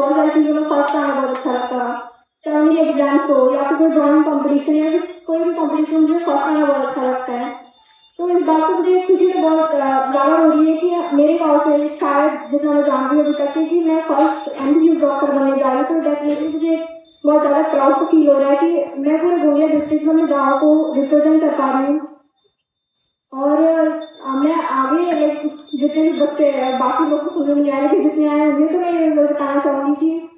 बहुत सारी चीज़ों में फ़र्स्ट आना बहुत अच्छा लगता था चाहे मेरी एग्ज़ाम्स हो या फिर कोई ड्राइंग कंपटीशन या कोई भी कंपटीशन मुझे फ़र्स्ट आना बहुत अच्छा लगता है तो इस बात से मुझे खुशी से बहुत ज़्यादा हो रही है कि मेरे गाँव से शायद जितना मैं जानती हूँ अभी तक कि मैं फ़र्स्ट एम बी डॉक्टर बनने जा रही हूँ तो डेफिनेटली मुझे बहुत ज़्यादा प्राउड फील हो रहा है कि मैं पूरे गोंदिया डिस्ट्रिक्ट में गाँव को रिप्रेजेंट कर पा रही हूँ और मैं आगे जितने भी बच्चे बाकी लोग को समझ नहीं आ रहे कि जितने आए होंगे तो मैं ये बताना चाहूँगी कि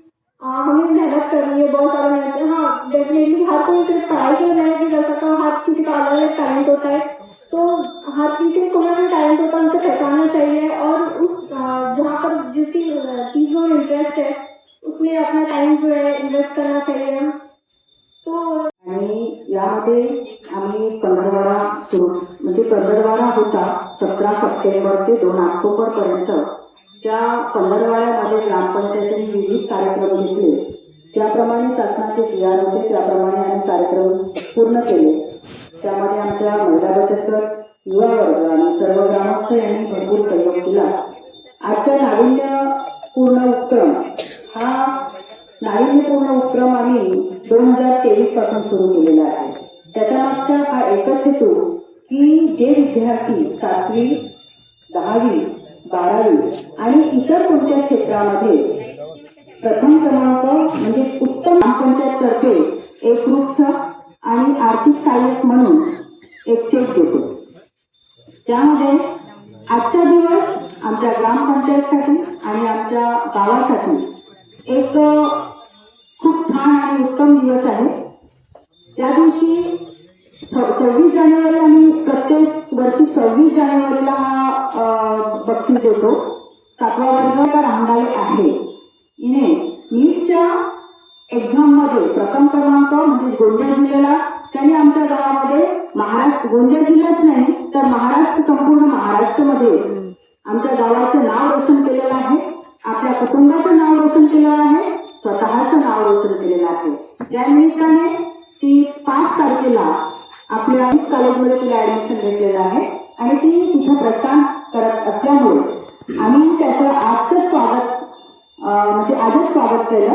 हमें मेहनत करनी है, बहुत सारा मेहनत है। हाँ डेफिनेटली हर कोई सिर्फ़ पढ़ाई के लिए मेहनत नहीं कर सकता, हर किसी का अलग अलग टैलेंट होता है। तो हर किसी को कोई ना टैलेंट होता है उनको पहचानना चाहिए और उस जहाँ पर जिसकी चीज़ में इंटरेस्ट है, उसमें अपना टाइम जो है इन्वेस्ट करना चाहिए तो आणि यामध्ये आम्ही पंधरवाडा सुरू म्हणजे पंधरवाडा होता सतरा सप्टेंबर ते दोन ऑक्टोबर पर्यंत. त्या पंधरवाड्यामध्ये ग्रामपंचायतीने विविध कार्यक्रम घेतले. त्याप्रमाणे शासनाचे जी होते त्याप्रमाणे आम्ही कार्यक्रम पूर्ण केले. त्यामध्ये आमच्या महिला बचत गट युवा वर्ग आणि सर्व ग्रामस्थ यांनी भरपूर सहयोग दिला. आजचा नाविन्यपूर्ण उपक्रम हा नाविन्यपूर्ण उपक्रम आम्ही दोन हजार तेवीसपासून सुरू केलेला आहे. त्याच्या मागचा हा एकच हेतू की जे विद्यार्थी सातवी दहावी बारावी आणि इतर कोणत्या क्षेत्रामध्ये प्रथम क्रमांक म्हणजे उत्तम ग्रामपंचायत तर्फे एक वृक्ष आणि आर्थिक सहाय्यक म्हणून एक चेक देतो. त्यामध्ये आजचा दिवस आमच्या ग्रामपंचायतसाठी आणि आमच्या गावासाठी एक खूप छान आणि उत्तम दिवस आहे. त्या दिवशी सव्वीस जानेवारी आम्ही प्रत्येक वर्षी सव्वीस जानेवारीला हा बक्षीस देतो. सातवा वर्ग का आहे. हिने नीटच्या एक्झाममध्ये प्रथम क्रमांक म्हणजे गोंदिया जिल्ह्याला त्यांनी आमच्या गावामध्ये महाराष्ट्र गोंदिया जिल्ह्यात नाही तर महाराष्ट्र संपूर्ण महाराष्ट्रामध्ये आमच्या गावाचं नाव रोशन केलेलं आहे. आपल्या कुटुंबाचं नाव रोशन केलेलं आहे. स्वतःचं नाव रोशन केलेलं आहे. त्या निमित्ताने ती पाच तारखेला आपल्या कॉलेजमध्ये तिला ऍडमिशन घेतलेलं आहे. आणि ती तिथं प्रस्थान करत असल्यामुळे आम्ही त्याचं आजचं स्वागत म्हणजे आजच स्वागत केलं.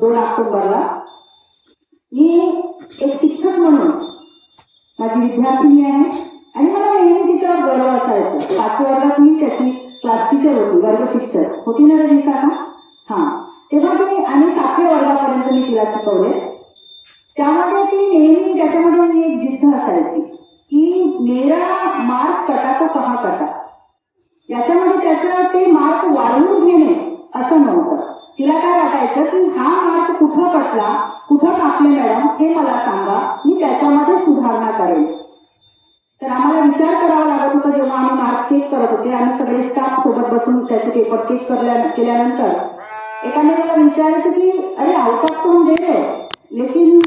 दोन ऑक्टोबरला. मी एक शिक्षक म्हणून माझी विद्यार्थिनी आहे. आणि मला नेहमी तिचा गर्व असायचा. पाचव्या वर्गात मी त्याची क्लास टीचर होती वर्ग शिक्षक. होती ना रजिता का हा. तेव्हा मी आणि सातव्या वर्गापर्यंत मी तिला शिकवले. त्यामध्ये ती नेहमी त्याच्यामध्ये मी एक जिद्द असायची की मेरा मार्क कटा तो कहा कटा याच्यामध्ये त्याचं ते मार्क वाढवून घेणे असं नव्हतं. तिला काय वाटायचं की हा मार्क कुठं कटला कुठं कापले मॅडम हे मला सांगा मी त्याच्यामध्ये सुधारणा करेन. तर आम्हाला विचार करावा लागत होता जेव्हा आम्ही मार्क चेक करत होते आणि सगळे स्टाफ सोबत बसून त्याचे पेपर चेक करल्या केल्यानंतर. मला विचारायचं की अरे अवकाश करून दे लेकिन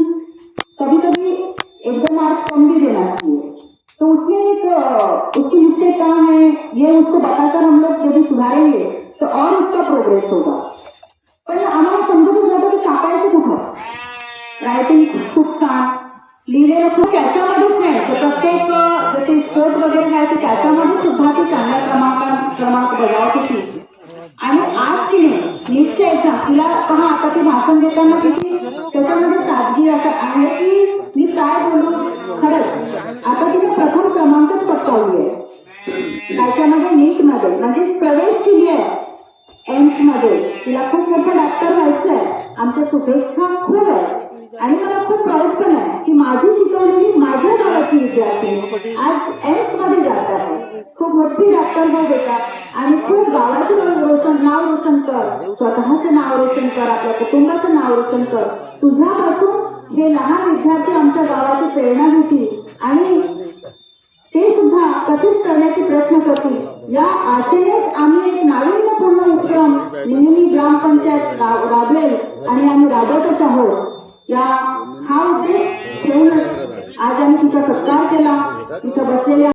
कभी कभी एक मार्क कम भी देना चाहिए। तो उसमें एक उसकी मिस्टेक कहाँ है, ये उसको बताकर हम लोग यदि सुधारेंगे तो और उसका प्रोग्रेस होगा। पण आम्हाला समजतच नव्हतं की कापायचं कुठं रायटिंग खूप छान लिहिलेलं खूप त्याच्यामध्येच नाही तर प्रत्येक, जसे स्पोर्ट वगैरे आहे तर त्याच्यामध्ये सुद्धा ती चांगल्या क्रमांक क्रमांक बजावत होती नीटच्या तिला पहा आता ती भाषण देताना किती त्याच्यामध्ये सादगी असं आहे की मी काय बोलू? खरंच आता तिने प्रथम क्रमांकच पटकावली आहे. त्याच्यामध्ये नीटमध्ये म्हणजे प्रवेश केली आहे. एम्समध्ये. तिला खूप मोठं डॉक्टर व्हायचं आहे. आमच्या शुभेच्छा खूप आहे आणि मला खूप प्राऊड पण आहे की माझी शिकवलेली माझ्या गावाची विद्यार्थी आज एम्समध्ये जात आहे. खूप मोठी डॉक्टर होत. आणि खूप गावाचं रोशन कर. स्वतःचं नाव रोशन कर आपल्या कुटुंबाचं नाव रोशन कर. तुझ्यापासून हे लहान विद्यार्थी आमच्या गावाची प्रेरणा घेतील आणि ते सुद्धा कधीच करण्याचे प्रयत्न करतील. या आशेनेच आम्ही एक नाविन्यपूर्ण उपक्रम नेहमी ग्रामपंचायत राबवेल आणि आम्ही राबवतच आहोत. या हा उद्देश ठेवूनच आज आम्ही तिचा सत्कार केला. तिथं बसलेल्या